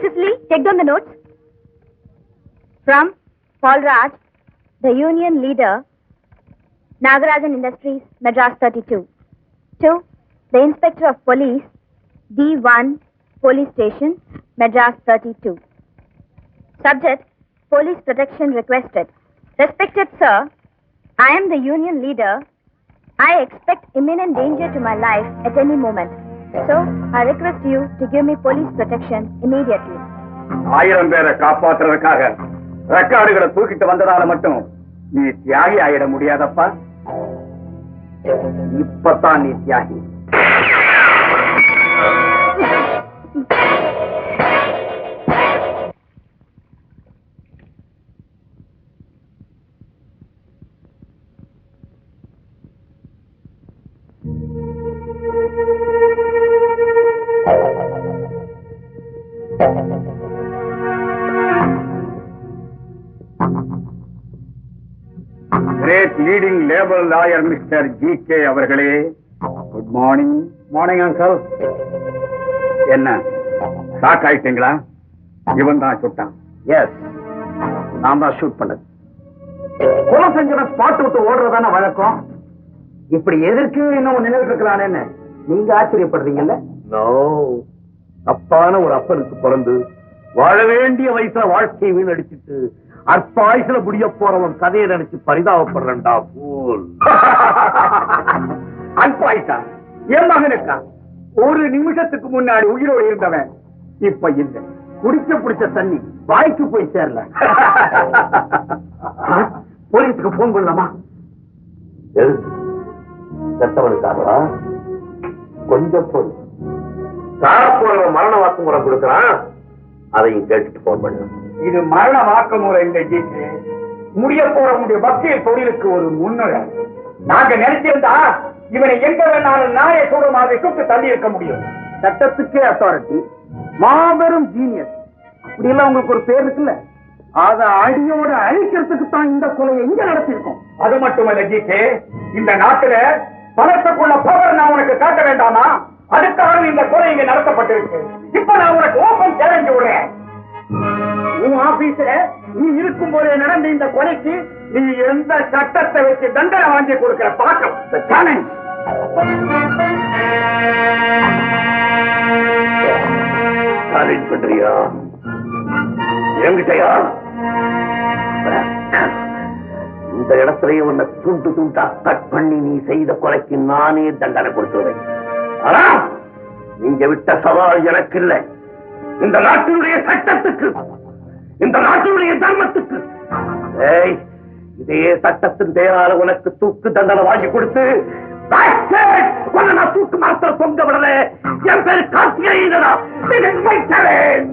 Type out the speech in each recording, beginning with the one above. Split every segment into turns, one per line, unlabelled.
Hey, Cicely, take down the notes. From Paul Raj, the union leader, Nagarajan Industries, Madras 32. To the inspector of police, D1, police station, Madras 32. Subject, police protection requested. Respected sir, I am the union leader. I expect imminent danger to my life at any moment. So, I request you to give me police protection immediately.
ஆயிரம் பேரை காப்பாத்துறதுக்காக ரெக்கார்டுகளை தூக்கிட்டு வந்ததால மட்டும் நீ தியாகி ஆயிட முடியாதப்பா இப்பதான் நீ தியாகி லாயர் மிஸ்டர் ஜி கே அவர்களே குட் மார்னிங் மார்னிங் அங்கிள் என்ன ஷாக் ஆயிட்டீங்களா? இவன் தான் சுட்டான். எஸ் நான் தான் ஷூட் பண்ணது. கொலை செஞ்சவன் ஸ்பாட் விட்டு ஓடுறதான வழக்கம்? இப்படி எதற்கு இன்னும் நினைவு இருக்கலான்னு நீங்க ஆச்சரியப்படுறீங்கல்ல?
தப்பான ஒரு அப்பனுக்கு பிறந்து வாழ வேண்டிய வயசுல வாழ்க்கையை வீணடிச்சிட்டு அற்ப ஆயுசுல முடிய போறவன் கதையை நினைச்சு பரிதாபப்படுறேன்டா போல்.
அன்பாயிட்டா என் மகனுக்கா? ஒரு நிமிஷத்துக்கு முன்னாடி உயிரோடு இருந்தவன் இப்ப இல்லை. குடிக்க பிடிச்ச தண்ணி வாய்க்கு போய் சேரல. போலீஸுக்கு போன் பண்ணலாமா?
செத்தவனுக்காகவா? கொஞ்சம் பொறு. சாரப்போறவன் மரண வாக்குமூலம் கொடுக்கறான். அதையும் கேட்டுட்டு போன் பண்ணு.
இது மரண வாக்குமூலம் இல்லை ஜிக்கு முடிய போறவனுடைய வக்கீல் தொழிலுக்கு ஒரு முன்னுரை. நாங்க நினைச்சிருந்தா இவனை எங்க வேணாலும் நாயை கூட மாதிரி சுட்டு தள்ளி இருக்க முடியும். சட்டத்துக்கே அத்தாரிட்டி மாபெரும் ஜீனியஸ் அப்படி எல்லாம் உங்களுக்கு ஒரு பேர் இருக்குல்ல? அத அடியோட அழிக்கிறதுக்கு தான் இந்த கொலையை எங்க நடத்திருக்கோம் அது மட்டுமல்ல ஜிகே இந்த நாட்டுல பணத்துக்குள்ள பவர் நான் உனக்கு காட்ட வேண்டாமா? அதுக்காக இந்த கொலை இங்க நடத்தப்பட்டிருக்கு. இப்ப நான் உனக்கு ஓபன் சேலஞ்சு விடுறேன். உன் ஆபீஸ்ல நீ இருக்கும் போதே நடந்த இந்த கொலைக்கு நீ எந்த சட்டத்தை வச்சு தண்டனை வாங்கி கொடுக்கிற பாக்கம்? சேலஞ்ச்
பண்றியா? இந்த இடத்துலயே உன்னை துண்டு துண்டா கட் பண்ணி நீ செய்த கொலைக்கு நானே தண்டனை கொடுத்துருவேன் ஆனா நீங்க விட்ட சவால் எனக்கு இல்லை. இந்த நாட்டினுடைய சட்டத்துக்கு இந்த நாட்டினுடைய தர்மத்துக்கு. ஏய் இதே சட்டத்தின் பேரால உனக்கு தூக்கு தண்டனை வாங்கி கொடுத்து நான் தூக்கு மாத்திர தொங்க விடல. என் பேரு கார்த்திகேயனா வைக்கிறேன்.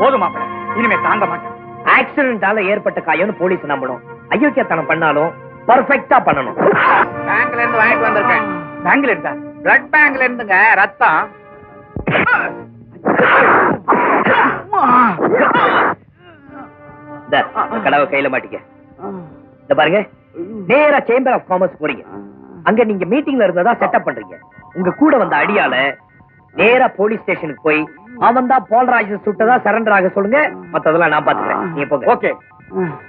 போதும் இனிமே தாங்க மாட்டேன்.
ஆக்சிடென்டால ஏற்பட்ட காயம்னு போலீஸ் நம்பணும். அயோக்கியத்தனம் பண்ணாலும் பர்ஃபெக்ட்டா பண்ணணும்.
பேங்க்ல இருந்து வாங்கிட்டு வந்திருக்கேன்.
பேங்க்ல இருந்தா
பிளட் பேங்க்ல இருந்துங்க ரத்தம்.
கடவை கையில மாட்டிக்க. இந்த பாருங்க நேரா சேம்பர் ஆஃப் காமர்ஸ் போறீங்க. அங்க நீங்க மீட்டிங்ல இருந்ததா செட்டப் பண்றீங்க. உங்க கூட வந்த அடியால நேரா போலீஸ் ஸ்டேஷனுக்கு போய் அவன் தான் போல்ராஜ் சுட்டதா சரண்டர் ஆக சொல்லுங்க. மத்ததெல்லாம் நான் பாத்துக்கிறேன். நீங்க போங்க.
ஓகே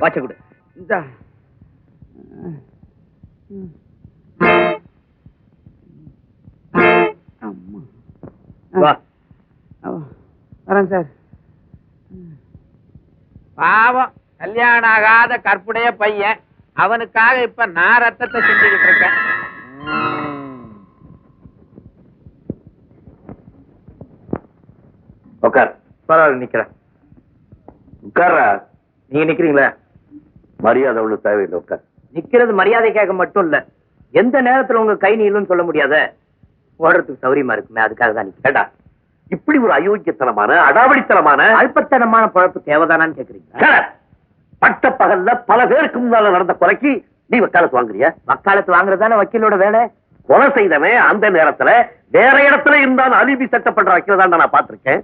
வாட்ச கொடு. வா.
வரேன் சார். பாவம் கல்யாணம் ஆகாத கற்புடைய பையன். அவனுக்காக இப்ப நான் ரத்தத்தை சிந்திக்கிட்டு இருக்கேன்.
உட்கார்
பரவாயில்ல நிக்கிறேன்.
உட்கார
நீங்க நிக்கிறீங்களா?
மரியாதை ஒண்ணு தேவையில்லை உட்கார்
நிக்கிறது மரியாதைக்காக மட்டும் இல்ல. எந்த நேரத்துல உங்க கை நீளும் சொல்ல முடியாத? ஓடுறதுக்கு சௌரியமா இருக்குமே அதுக்காக தான்
ஏண்டா இப்படி ஒரு அயோக்கியத்தனமான அடாவடித்தனமான
அல்பத்தனமான பழப்பு தேவைதானான்னு கேக்குறீங்க.
பட்ட பகல்ல பல பேருக்கு முன்னால நடந்த கொலைக்கு நீ வக்காலத்து வாங்குறியா?
வக்காலத்து வாங்குறதானே வக்கீலோட வேலை?
கொலை செய்தவன் அந்த நேரத்துல வேற இடத்துல இருந்தாலும் அலிபி செட்டப் பண்ற வைக்கிறதா நான் பார்த்திருக்கேன்.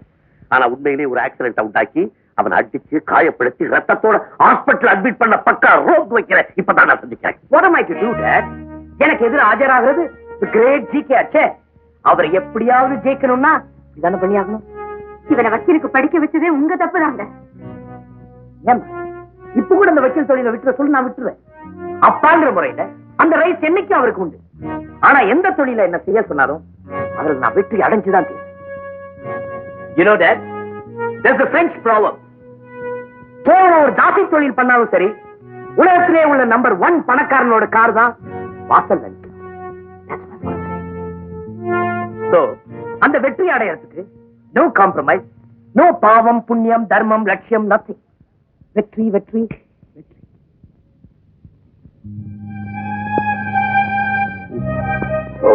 ஆனா உண்மையிலேயே ஒரு ஆக்சிடென்ட் அடிச்சு அவனை அடிச்சு காயப்படுத்தி ரத்தத்தோட ஹாஸ்பிட்டல் அட்மிட் பண்ண பக்கா ரோப் வைக்கிறேன் இப்பதான் நான் சந்திக்கிறேன்.
What am I to do, Dad? எனக்கு எதிர ஆஜராகிறது? கிரேட் ஜிகே ஆச்சே அவரை எப்படியாவது ஜெயிக்கணும்னா இதான பண்ணியாகணும்.
இவனை வக்கீலுக்கு படிக்க வச்சதே உங்க தப்பு தாங்க
ஏன் இப்ப கூட அந்த வக்கீல் தொழிலை விட்டுற சொல்லி நான் விட்டுருவேன். அப்பாங்கிற முறையில அந்த ரைஸ் என்னைக்கு அவருக்கு உண்டு. ஆனா எந்த தொழில என்ன செய்ய சொன்னாலும் அவருக்கு நான் வெற்றி அடைஞ்சுதான் தீரும் You know that? There's a French proverb. போன ஒரு தாசி தொழில் பண்ணாலும் சரி உலகத்திலே உள்ள நம்பர் ஒன் பணக்காரனோட கார் தான் வாசல் So, அந்த வெற்றி அடையறதுக்கு நோ காம்ப்ரமைஸ் நோ பாவம் புண்ணியம் தர்மம் லட்சியம் நத்திங் வெற்றி வெற்றி வெற்றி.
ஓ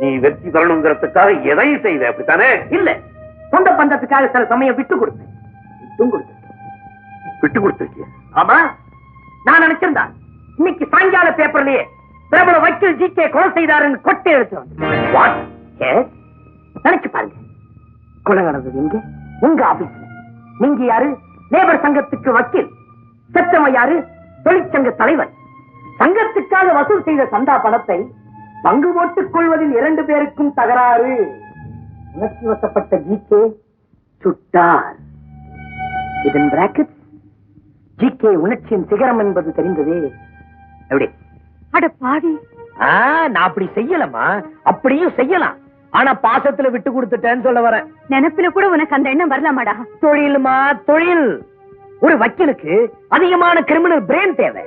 நீ வெற்றி பெறணுங்கிறதுக்காக எதையும் செய்த அப்படித்தானே?
இல்ல சொந்த பந்தத்துக்காக சில சமயம் விட்டு கொடுத்தேன். விட்டும் கொடுத்தேன்.
விட்டு கொடுத்துருக்கிய?
ஆமா. நான் நினைச்சிருந்தா இன்னைக்கு சாயங்கால பேப்பர்லயே பிரபல வக்கீல் ஜி கே கொலை செய்தாருன்னு கொட்டை எடுத்து? நினைச்சு பாருங்க. கொலை நடந்தது எங்க? உங்க ஆபீஸ்ல நீங்க யாரு? லேபர் சங்கத்துக்கு வக்கீல். செத்தவன் யாரு? தொழிற்சங்க தலைவர். சங்கத்துக்காக வசூல் செய்த சந்தா பணத்தை பங்கு போட்டுக் கொள்வதில் இரண்டு பேருக்கும் தகராறு. உணர்ச்சி வசப்பட்ட ஜிகே சுட்டார். இதன் பிராக்கெட் ஜிகே உணர்ச்சியின் சிகரம் என்பது தெரிந்ததே. எப்படி?
அட பாவி.
ஆ, நான் அப்படி செய்யலமா அப்படியும் செய்யலாம். ஆனா பாசத்துல விட்டு கொடுத்துட்டேன்னு சொல்ல வரேன்.
நினைப்புல கூட உனக்கு அந்த எண்ணம் வரலாமாடா?
தொழிலுமா தொழில். ஒரு வக்கீலுக்கு அதிகமான கிரிமினல் பிரெயின் தேவை.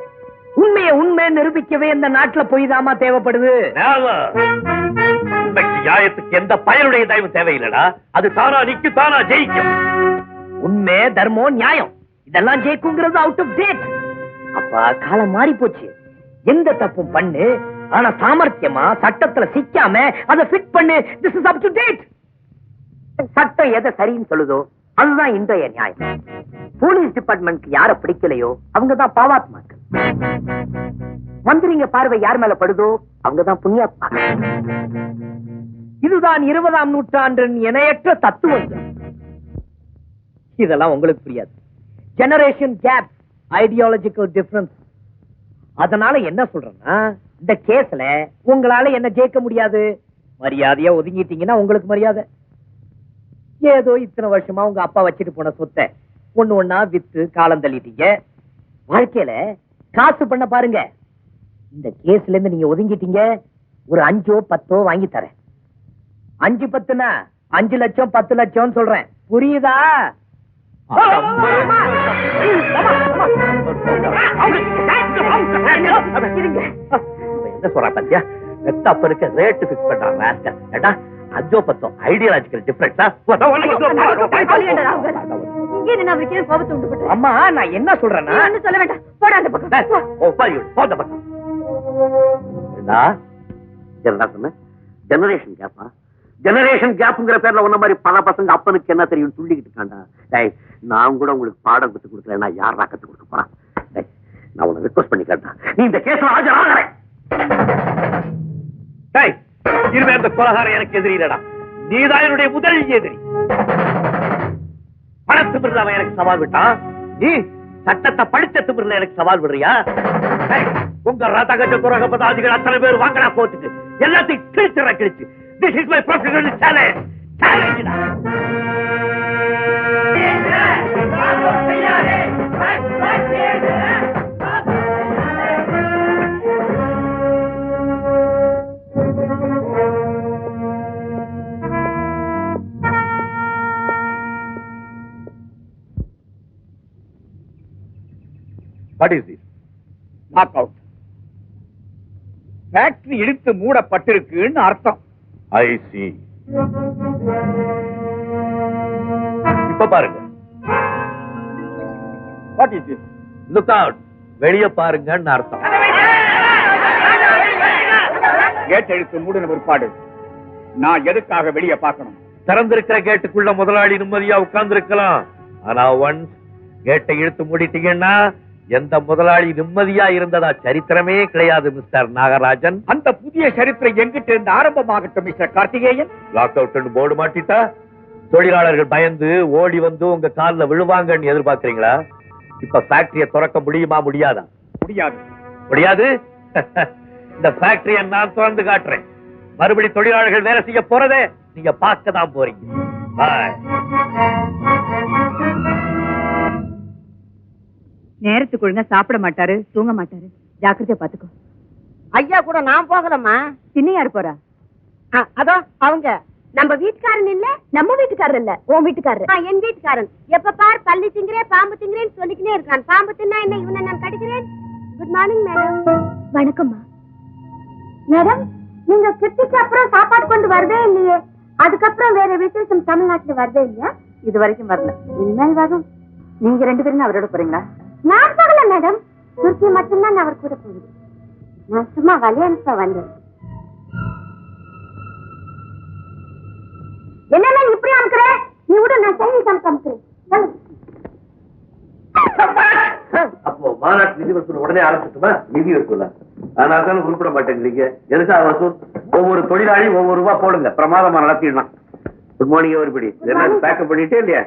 உண்மையை உண்மை நிரூபிக்கவே இந்த நாட்டுல பொய் தாமா தேவைப்படுது
நியாயத்துக்கு எந்த பயனுடைய தயவு தேவையில்லடா. அது தானா நிக்கு தானா ஜெயிக்கும்.
உண்மை தர்மம் நியாயம். இதெல்லாம் ஜெயிக்குங்கிறது அவுட் ஆஃப் டேட் அப்பா காலம் மாறி போச்சு எந்த தப்பும் பண்ணு ஆனா சாமர்த்தியமா? சட்டத்துல சிக்காம? அதை ஃபிட் பண்ணு. This is up to date சட்டம் எதை சரின்னு சொல்லுதோ அதுதான் இன்றைய நியாயம். போலீஸ் டிபார்ட்மெண்ட்க்கு யார பிடிக்கலையோ அவங்க தான் பாவாத்மாக்கள். மந்திரிங்க பார்வை யார் மேல படுதோ அவங்க தான் இதுதான் இருபதாம் நூற்றாண்டின் இணையற்ற தத்துவங்கள். இதெல்லாம் உங்களுக்கு புரியாது. ஜெனரேஷன் கேப் ஐடியாலஜிக்கல் டிஃபரன்ஸ் அதனால என்ன சொல்றேன்னா இந்த கேஸ்ல உங்களால என்ன ஜெயிக்க முடியாது மரியாதையா ஒதுங்கிட்டீங்கன்னா உங்களுக்கு மரியாதை ஏதோ இத்தனை வருஷமா உங்க அப்பா வச்சுட்டு போன சொத்தை ஒண்ணு ஒண்ணா வித்து காலம் தள்ளிட்டீங்க வாழ்க்கையில காசு பண்ண பாருங்க இந்த கேஸ்ல இருந்து நீங்க ஒதுங்கிட்டீங்க ஒரு அஞ்சோ பத்தோ வாங்கி தரேன் அஞ்சு பத்துனா அஞ்சு லட்சம் பத்து லட்சம் சொல்றேன் புரியுதா இருங்க.
என்ன சொல்றா பாத்தியா வெத்தப்பருக்கு ரேட் பிக்ஸ் பண்றாங்க ராஸ்கர் ஏண்டா அஞ்சோ பத்தோ ஐடியாலஜிக்கல் டிஃபரன்ஸா
அம்மா நான் என்ன சொல்றேன்னா
சொல்ல வேண்டாம் போட அந்த பக்கம்
ஜெனரேஷன் கேப்பா ஜெனரேஷன் கேப்ங்கிற பேர்ல உன்ன மாதிரி பல பசங்க அப்பனுக்கு என்ன தெரியும் துள்ளிக்கிட்டு இருக்காண்டா டேய் நான் கூட உங்களுக்கு பாடம் கத்து கொடுக்கல நான் யாரா கத்து கொடுக்க போறேன் டேய், நான் உன்னை ரிக்வஸ்ட் பண்ணி கேட்டேன் நீ இந்த கேஸ்ல ஆஜராகல டேய் இனிமே அந்த கொலகாரம் எனக்கு எதிரிடா நீதான் என்னுடைய முதல் எதிரி. பணத்து பிறகு அவன் எனக்கு சவால் விட்டான் நீ சட்டத்தை படிச்ச திமிர்ல எனக்கு சவால் விடுறியா? உங்க ரதகஜ துரக பதாதிகள் அத்தனை பேர் வாங்கடா கோர்ட்டுக்கு எல்லாத்தையும் கிழிச்சுற கிழிச்சு. This is my professional challenge challenge
what is this knock out factory இழுத்து மூடப்பட்டிருக்குன்னு அர்த்தம்.
ஐ சி இப்ப பாருங்க.
What is this
look out வெளிய பாருங்கன்னு அர்த்தம்.
கேட் எழுத்து மூடின பிற்பாடு. நான் எதுக்காக வெளியே பார்க்கணும்?
திறந்திருக்கிற கேட்டுக்குள்ள முதலாளி நிம்மதியா உட்கார்ந்து இருக்கலாம் ஆனா ஒன்ஸ் கேட்டை இழுத்து மூடிட்டீங்கன்னா எந்த முதலாளி நிம்மதியா இருந்ததா சரித்திரமே கிடையாது மிஸ்டர் நாகராஜன்.
அந்த புதிய சரித்திரம் எங்கிட்ட இருந்து ஆரம்பமாகட்டும் mister Karthikeyan?
Lock out board மாட்டிட்டா? தொழிலாளர்கள் பயந்து ஓடி வந்து உங்க கால்ல விழுவாங்கன்னு எதிர்பார்க்கறீங்களா? இப்ப ஃபேக்டரிய திறக்க முடியுமா முடியாதா?
முடியாது.
முடியாது? இந்த ஃபேக்டரிய நான் திறந்து காட்டுறேன்.
மறுபடி தொழிலாளர்கள் வேலை செய்ய போறதே நீங்க பார்க்க தான் போறீங்க. பாய்
நேரத்துக்கு ஒழுங்கா சாப்பிட மாட்டாரு தூங்க மாட்டாரு. ஜாக்கிரதையா பாத்துக்கோ.
ஐயா கூட நான் போகலம்மா.
பின்ன யாரு போறா?
அதோ அவங்க. நம்ம வீட்டுக்காரன் இல்ல?
நம்ம வீட்டுக்காரர் இல்ல உன் வீட்டுக்காரர்.
என் வீட்டுக்காரன். எப்ப பார் பள்ளி திங்கிறேன் பாம்பு திங்கிறேன்னு சொல்லிக்கினே இருக்கான். பாம்பு தின்னா என்ன இவனை நான் கடிக்கிறேன்? குட் மார்னிங் மேடம்
வணக்கம்மா.
மேடம் நீங்க கிருத்திக்கு அப்புறம் சாப்பாடு கொண்டு வரதே இல்லையே. அதுக்கப்புறம் வேற விசேஷம் தமிழ்நாட்டுல வரதே இல்லையா?
இது வரைக்கும் வரல.
இனிமேல் வரும்
நீங்க ரெண்டு பேரும் அவரோட போறீங்களா?
நான் போகல மேடம். துர்க்கி மட்டும்தான் அவர் கூட போகுது நான் சும்மா விளையாடுப்ப வந்தேன். என்ன இப்படி அனுப்புற நீ விட நான் செய்தி சமைக்க.
அப்போ மாநாட்டு நிதி வசூல் உடனே ஆரம்பிச்சுட்டுமா? நிதி வசூல? அதனால தானே குறிப்பிட மாட்டேங்கிறீங்க எதுக்கா வசூல்? ஒவ்வொரு தொழிலாளி ஒவ்வொரு ரூபா போடுங்க. பிரமாதமா நடத்திடலாம். குட் மார்னிங் எவரிபடி பேக்கப் பண்ணிட்டே இல்லையா?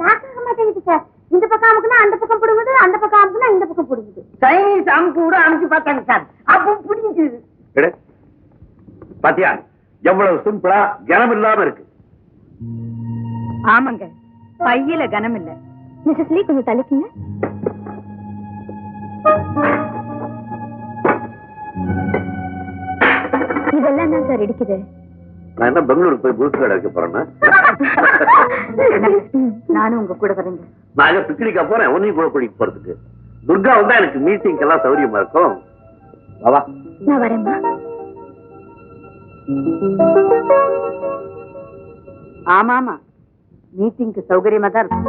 நான் கேட்க மாட்டேங்குது சார் இந்த பக்கம் அமுக்குனா அந்த பக்கம் பிடுங்குது அந்த பக்கம் அமுக்குனா இந்த பக்கம் பிடுங்குது.
சைனீஸ் அமுக்கு கூட அமுச்சு பார்த்தாங்க சார். அப்போ புடிஞ்சது
எடு. பாத்தியா? எவ்வளவு சிம்பிளா கனம் இல்லாம இருக்கு.
ஆமாங்க. பையில கனம் இல்ல.
மிஸ்ஸஸ் லீ கொஞ்சம் தள்ளிக்குங்க இதெல்லாம் தான் சார் இடிக்குது.
நான் என்ன பெங்களூருக்கு போய் புதுசு கடை வைக்க போறேன்னா?
நானும் உங்க கூட வரேங்க.
நான் எங்க பிக்னிக்கா போறேன். உன்னையும் கூட கூட்டிட்டு போறதுக்கு. துர்கா வந்தா எனக்கு மீட்டிங் எல்லாம் சௌரியமா இருக்கும். வா, வா.
நான் வரேம்மா
ஆமா ஆமா மீட்டிங்க்கு சௌகரியமா தான் இருக்கும்.